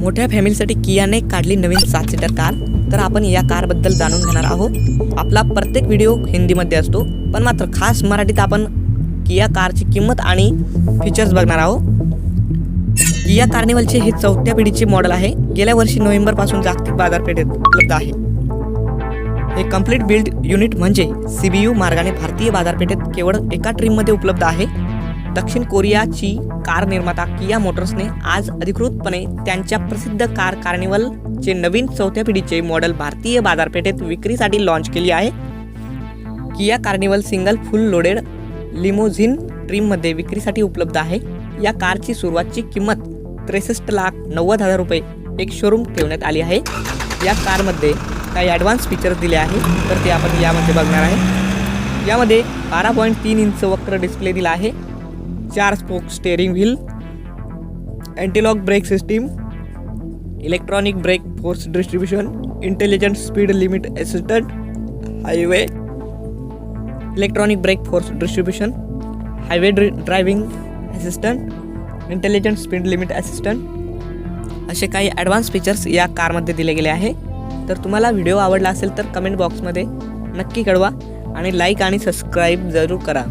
मोठ्या फॅमिलीसाठी कियाने काढली नवीन सात सीटर कार. तर आपण या कारबद्दल जाणून घेणार आहोत. आपला प्रत्येक व्हिडिओ हिंदीमध्ये असतो पण मात्र खास मराठीत आपण किया कारची किंमत आणि फीचर्स बघणार आहोत. किया कार्निवलचे हे चौथ्या पिढीचे मॉडेल आहे. गेल्या वर्षी नोव्हेंबरपासून जागतिक बाजारपेठेत उपलब्ध आहे. हे कंप्लीट बिल्ड युनिट म्हणजे सी बी यू मार्गाने भारतीय बाजारपेठेत केवळ एका ट्रीममध्ये उपलब्ध आहे. दक्षिण कोरियाची कार निर्माता किया मोटर्सने आज अधिकृतपणे त्यांच्या प्रसिद्ध कार कार्निवलचे नवीन चौथ्या पिढीचे मॉडेल भारतीय बाजारपेठेत विक्रीसाठी लॉन्च केली आहे. Kia Carnival single full loaded limousine ट्रीममध्ये विक्रीसाठी उपलब्ध आहे. या कारची सुरुवातची किंमत त्रेसष्ट लाख नव्वद हजार रुपये एक शोरूम ठेवण्यात आली आहे. या कारमध्ये काही ॲडव्हान्स फीचर्स दिले आहे तर ते आपण यामध्ये बघणार आहे. यामध्ये बारा पॉईंट तीन इंच वक्र डिस्प्ले दिला आहे. चार spoke steering wheel antilock brake system electronic brake force distribution intelligent speed limit assistant highway electronic brake force distribution highway driving assistant intelligent speed limit assistant असे काही ॲडव्हान्स फीचर्स या कारमध्ये दिले गेले आहे. तर तुम्हाला व्हिडिओ आवडला असेल तर कमेंट बॉक्समध्ये नक्की कळवा आणि लाईक आणि सबस्क्राईब जरूर करा.